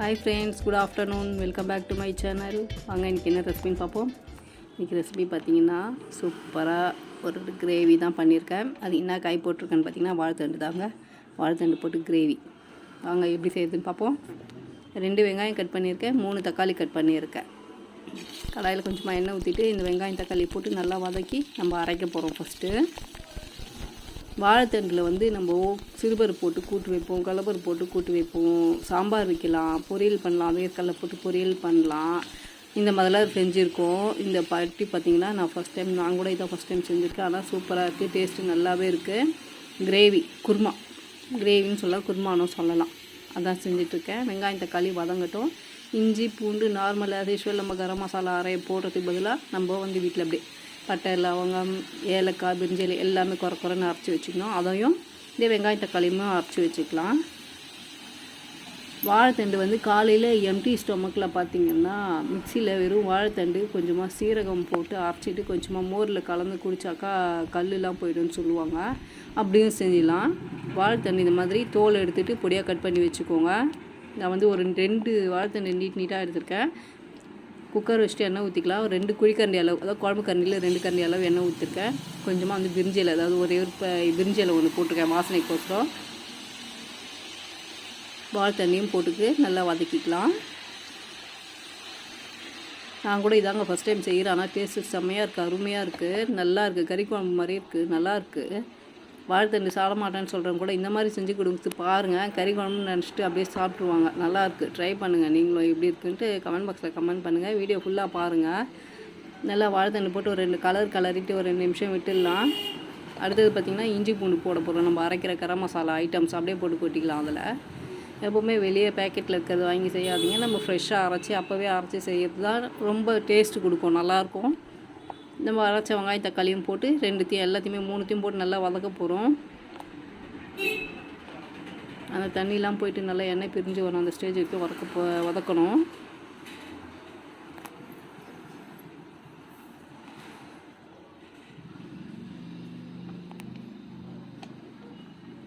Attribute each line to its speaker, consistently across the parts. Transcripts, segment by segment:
Speaker 1: Hi friends good afternoon welcome back to my channel வாங்க இன்றைக்கி என்ன ரெசிபின்னு பார்ப்போம். இன்றைக்கி ரெசிபி பார்த்தீங்கன்னா சூப்பராக ஒரு கிரேவி தான் பண்ணியிருக்கேன். அது என்ன காய் போட்டிருக்கேன்னு பார்த்தீங்கன்னா வாழைத்தண்டு தாங்க. வாழைத்தண்டு போட்டு கிரேவி வாங்க எப்படி செய்யுதுன்னு பார்ப்போம். ரெண்டு வெங்காயம் கட் பண்ணியிருக்கேன். மூணு தக்காளி கட் பண்ணியிருக்கேன். கடாயில் கொஞ்சமாக எண்ணெய் ஊற்றிட்டு இந்த வெங்காயம் தக்காளி போட்டு நல்லா வதக்கி நம்ம அரைக்க போகிறோம் ஃபஸ்ட்டு வாழைத்தண்டில் வந்து நம்ம சிறுபருப்பு போட்டு கூட்டு வைப்போம் கடலப்பருப்பு போட்டு கூட்டு வைப்போம் சாம்பார் வைக்கலாம் பொரியல் பண்ணலாம் வேர்க்கடலை போட்டு பொரியல் பண்ணலாம். இந்த மாதிரிலாம் செஞ்சுருக்கோம். இந்த பட்டி பார்த்திங்கன்னா நான் ஃபஸ்ட் டைம் நான் கூட இதான் ஃபஸ்ட் டைம் செஞ்சுருக்கேன். ஆனால் சூப்பராக இருக்குது டேஸ்ட்டு நல்லாவே இருக்குது கிரேவி குருமா. கிரேவின்னு சொல்லலாம் குருமானும் சொல்லலாம். அதான் செஞ்சிட்ருக்கேன். வெங்காயம் தக்காளி வதங்கட்டும். இஞ்சி பூண்டு நார்மலாக as நம்ம கரம் மசாலா அரைய போடுறதுக்கு பதிலாக நம்ம வந்து வீட்டில் அப்படியே பட்டை லவங்கம் ஏலக்காய் பிரிஞ்சலி எல்லாமே குறை குறைன்னு அரைச்சி வச்சுக்கணும். அதையும் இந்த வெங்காயம் தக்காளியுமே அரைச்சி வச்சுக்கலாம். வாழைத்தண்டு வந்து காலையில் எம்டி ஸ்டொமக்கில் பார்த்திங்கன்னா மிக்சியில் வெறும் வாழைத்தண்டு கொஞ்சமாக சீரகம் போட்டு அரைச்சிட்டு கொஞ்சமாக மோரில் கலந்து குடித்தாக்கா கல்லுலாம் போயிடும்னு சொல்லுவாங்க. அப்படியும் செஞ்சிடலாம். வாழைத்தண்டு இந்த மாதிரி தோல் எடுத்துகிட்டு பொடியாக கட் பண்ணி வச்சுக்கோங்க. நான் வந்து ஒரு ரெண்டு வாழைத்தண்டு நீட் நீட்டாக எடுத்திருக்கேன். குக்கர் வச்சுட்டு எண்ணெய் ஊற்றிக்கலாம் ஒரு ரெண்டு குழிக்கரண்டி அளவு அதாவது குழம்பு கரண்டியில் ரெண்டு கரண்டி அளவு எண்ணெய் ஊற்றிருக்கேன் கொஞ்சமாக வந்து பிரிஞ்சி இலை அதாவது ஒரே ஒரு ப- பிரிஞ்சி இலை ஒன்று போட்டிருக்கேன் வாசனைக்கோசரம் வாழை தண்ணியும் போட்டுட்டு நல்லா வதக்கிக்கலாம். நான் கூட இதாங்க ஃபஸ்ட் டைம் செய்கிறேன் ஆனால் டேஸ்ட்டு செம்மையாக இருக்குது அருமையாக இருக்குது நல்லா இருக்குது கறி குழம்பு மாதிரி இருக்குது நல்லா இருக்குது வாழைத்தண்டு சாட மாட்டேன்னு சொல்கிறவங்க கூட இந்த மாதிரி செஞ்சு கொடுத்து பாருங்கள் கறி குழம்புன்னு நினச்சிட்டு அப்படியே சாப்பிட்ருவாங்க நல்லாயிருக்கு ட்ரை பண்ணுங்கள் நீங்களும் எப்படி இருக்குன்ட்டு கமெண்ட் பாக்ஸில் கமெண்ட் பண்ணுங்கள் வீடியோ ஃபுல்லாக பாருங்கள் நல்லா வாழைத்தண்டு போட்டு ஒரு ரெண்டு கலர் கலரிட்டு ஒரு ரெண்டு நிமிஷம் விட்டுடலாம். அடுத்தது பார்த்திங்கன்னா இஞ்சி பூண்டு போட போகிறோம் நம்ம அரைக்கிற கரம் மசாலா ஐட்டம்ஸ் அப்படியே போட்டு கொட்டிக்கலாம் அதில். எப்போவுமே வெளியே பேக்கெட்டில் இருக்கிறது வாங்கி செய்யாதீங்க. நம்ம ஃப்ரெஷ்ஷாக அரைச்சி அப்போவே அரைச்சி செய்கிறது தான் ரொம்ப டேஸ்ட்டு கொடுக்கும். நல்லாயிருக்கும் நம்ம அரைச்ச வெங்காயம் தக்காளியும் போட்டு ரெண்டுத்தையும் எல்லாத்தையுமே மூணுத்தையும் போட்டு நல்லா வதக்க போகிறோம் அந்த தண்ணிலாம் போயிட்டு நல்லா எண்ணெய் பிரிஞ்சு வரும். அந்த ஸ்டேஜ் வரைக்கும் வதக்க வதக்கணும்.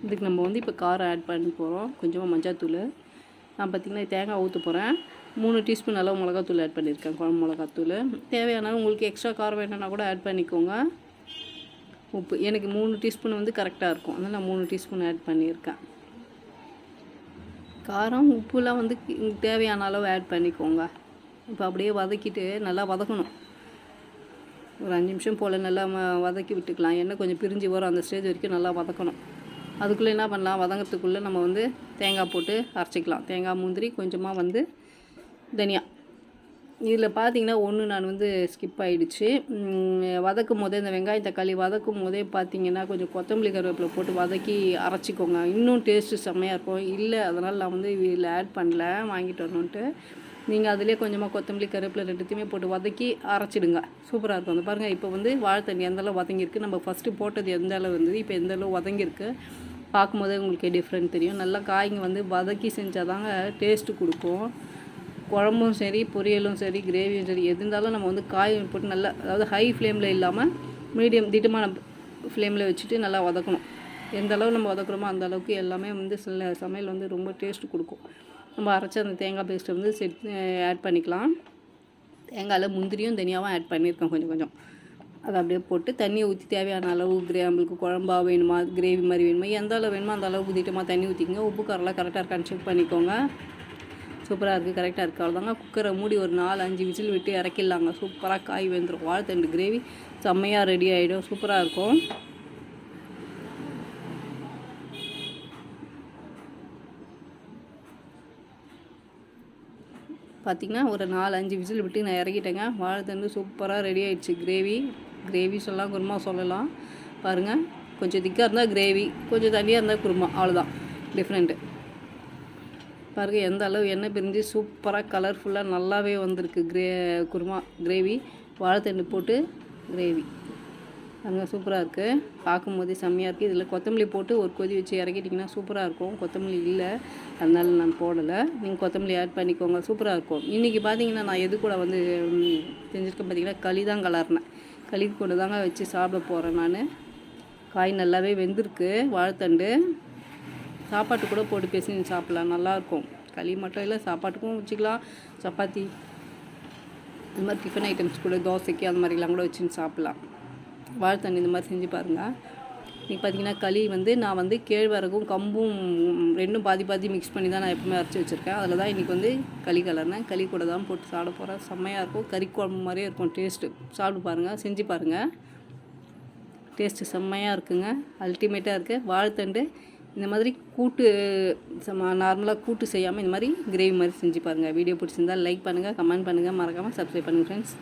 Speaker 1: இதுக்கு நம்ம வந்து இப்போ காரம் ஆட் பண்ண போகிறோம் கொஞ்சமாக மஞ்சாத்தூள். நான் பார்த்திங்கன்னா தேங்காய் ஊற்ற போகிறேன் மூணு டீஸ்பூன் அளவு மிளகாத்தூள் ஆட் பண்ணியிருக்கேன். குழம்பு மிளகாத்தூள். தேவையான உங்களுக்கு எக்ஸ்ட்ரா காரம் வேணும்னா கூட ஆட் பண்ணிக்கோங்க. உப்பு. எனக்கு மூணு டீஸ்பூன் வந்து கரெக்டாக இருக்கும். அதனால் நான் மூணு டீஸ்பூன் ஆட் பண்ணியிருக்கேன். காரம் உப்புலாம் வந்து தேவையான அளவு ஆட் பண்ணிக்கோங்க. இப்போ அப்படியே வதக்கிட்டு நல்லா வதக்கணும். ஒரு அஞ்சு நிமிஷம் போல் நல்லா ம- வதக்கி விட்டுக்கலாம். எண்ணெய் கொஞ்சம் பிரிஞ்சு வரும். அந்த ஸ்டேஜ் வரைக்கும் நல்லா வதக்கணும். அதுக்குள்ளே என்ன பண்ணலாம்? வதங்கிறதுக்குள்ளே நம்ம வந்து தேங்காய் போட்டு அரைச்சிக்கலாம். தேங்காய் முந்திரி கொஞ்சமாக வந்து தனியா. இதில் பார்த்தீங்கன்னா ஒன்று நான் வந்து ஸ்கிப் ஆகிடுச்சு வதக்கும் போதே இந்த வெங்காயம் தக்காளி வதக்கும் போதே பார்த்தீங்கன்னா கொஞ்சம் கொத்தமல்லி கருவேப்பிலை போட்டு வதக்கி அரைச்சிக்கோங்க. இன்னும் டேஸ்ட்டு செம்மையாக இருக்கும். இல்லை அதனால் நான் வந்து இதில் ஆட் பண்ணல. வாங்கிட்டு வரணுன்ட்டு நீங்கள் அதிலே கொஞ்சமாக கொத்தமல்லி கருவேப்பிலை ரெண்டுத்தையுமே போட்டு வதக்கி அரைச்சிடுங்க. சூப்பராக இருக்கும். அந்த பாருங்கள் இப்போ வந்து வாழைத்தண்ணி எந்த அளவு வதங்கியிருக்கு? நம்ம ஃபஸ்ட்டு போட்டது எந்த அளவு இருந்தது? இப்போ எந்த அளவு வதங்கியிருக்கு? பார்க்கும்போதே உங்களுக்கு டிஃப்ரெண்ட் தெரியும். நல்லா காய்ங்க வந்து வதக்கி செஞ்சால் தாங்க டேஸ்ட்டு கொடுக்கும். குழம்பும் சரி பொரியலும் சரி கிரேவியும் சரி எது இருந்தாலும் நம்ம வந்து காய் போட்டு நல்லா அதாவது ஹை ஃப்ளேமில் இல்லாமல் மீடியம் திட்டமான ஃப்ளேமில் வச்சுட்டு நல்லா வதக்கணும். எந்த அளவு நம்ம வதக்குறோமோ அந்த அளவுக்கு எல்லாமே வந்து சில சமையல் வந்து ரொம்ப டேஸ்ட் கொடுக்கும். நம்ம அரைச்ச அந்த தேங்காய் பேஸ்ட்டை வந்து செட் ஆட் பண்ணிக்கலாம். தேங்காயில் முந்திரியும் தனியாகவும் ஆட் பண்ணியிருக்கேன் கொஞ்சம் கொஞ்சம். அதை அப்படியே போட்டு தண்ணியை ஊற்றி தேவையான அளவு கிரே நம்மளுக்கு குழம்பா வேணுமா கிரேவி மாதிரி வேணுமா எந்த அளவு வேணுமோ அந்த அளவுக்கு திட்டமாக தண்ணி ஊற்றிக்கோங்க உப்பு காரெல்லாம் கரெக்டாக இருக்கான்னு செக் பண்ணிக்கோங்க. சூப்பராக இருக்குது கரெக்டாக இருக்குது அவ்வளோதாங்க குக்கரை மூடி ஒரு நாலு அஞ்சு விசில் விட்டு இறக்கிடலாங்க. சூப்பராக காய் வெந்துடும் வாழைத்தண்டு கிரேவி செம்மையாக ரெடி ஆகிடும் சூப்பராக இருக்கும். பார்த்திங்கன்னா ஒரு நாலு அஞ்சு விசில் விட்டு நான் இறக்கிட்டேங்க. வாழைத்தண்டு சூப்பராக ரெடி ஆகிடுச்சு கிரேவி கிரேவி சொல்லலாம் குருமா சொல்லலாம். பாருங்கள் கொஞ்சம் திக்காக இருந்தால் கிரேவி கொஞ்சம் தண்ணியாக இருந்தால் குருமா. அவ்வளோதான் டிஃப்ரெண்ட்டு பாருங்கள் எந்த அளவு எண்ணெய் பிரிஞ்சு சூப்பராக கலர்ஃபுல்லாக நல்லாவே வந்திருக்கு. கிரே குருமா கிரேவி வாழைத்தண்டு போட்டு கிரேவி அங்கே சூப்பராக இருக்குது பார்க்கும்போதே செம்மையாக இருக்குது இதில் கொத்தமல்லி போட்டு ஒரு கொதி வச்சு இறக்கிட்டிங்கன்னா சூப்பராக இருக்கும். கொத்தமல்லி இல்லை. அதனால் நான் போடலை. நீங்கள் கொத்தமல்லி ஆட் பண்ணிக்கோங்க. சூப்பராக இருக்கும். இன்றைக்கி பார்த்தீங்கன்னா நான் எது கூட வந்து செஞ்சுருக்கேன் பார்த்தீங்கன்னா களி தான் கலர்னேன். களி கூட தாங்க வச்சு சாப்பிட போகிறேன் நான். காய் நல்லாவே வெந்திருக்கு. வாழைத்தண்டு சாப்பாட்டு கூட போட்டு பேசி சாப்பிட்லாம். நல்லாயிருக்கும். களி மட்டும் இல்லை சாப்பாட்டுக்கும் வச்சுக்கலாம். சப்பாத்தி இந்த மாதிரி டிஃபன் ஐட்டம்ஸ் கூட தோசைக்கு அந்த மாதிரிலாம் கூட வச்சுன்னு சாப்பிட்லாம். வாழைத்தண்ணி இந்த மாதிரி செஞ்சு பாருங்கள் இன்றைக்கி பார்த்தீங்கன்னா களி வந்து நான் வந்து கேழ்வரகும் கம்பும் ரெண்டும் பாதி பாதி மிக்ஸ் பண்ணி தான் நான் எப்பவுமே அரைச்சி வச்சுருக்கேன். அதில் தான் இன்றைக்கி வந்து களி கலர்னேன். களி கூட தான் போட்டு சாப்பிட போகிறேன் செம்மையாக இருக்கும். கறி குழம்பு மாதிரியே இருக்கும் டேஸ்ட்டு சாப்பிட்டு பாருங்கள் செஞ்சு பாருங்கள் டேஸ்ட்டு செம்மையாக இருக்குங்க. அல்டிமேட்டாக இருக்குது வாழைத்தண்டு இந்த மாதிரி கூட்டு நார்மலாக கூட்டு செய்யாமல் இந்த மாதிரி கிரேவி மாதிரி செஞ்சு பாருங்கள் வீடியோ பிடிச்சிருந்தால் லைக் பண்ணுங்கள் கமெண்ட் பண்ணுங்கள் மறக்காமல் சப்ஸ்கிரைப் பண்ணுங்கள் ஃப்ரெண்ட்ஸ்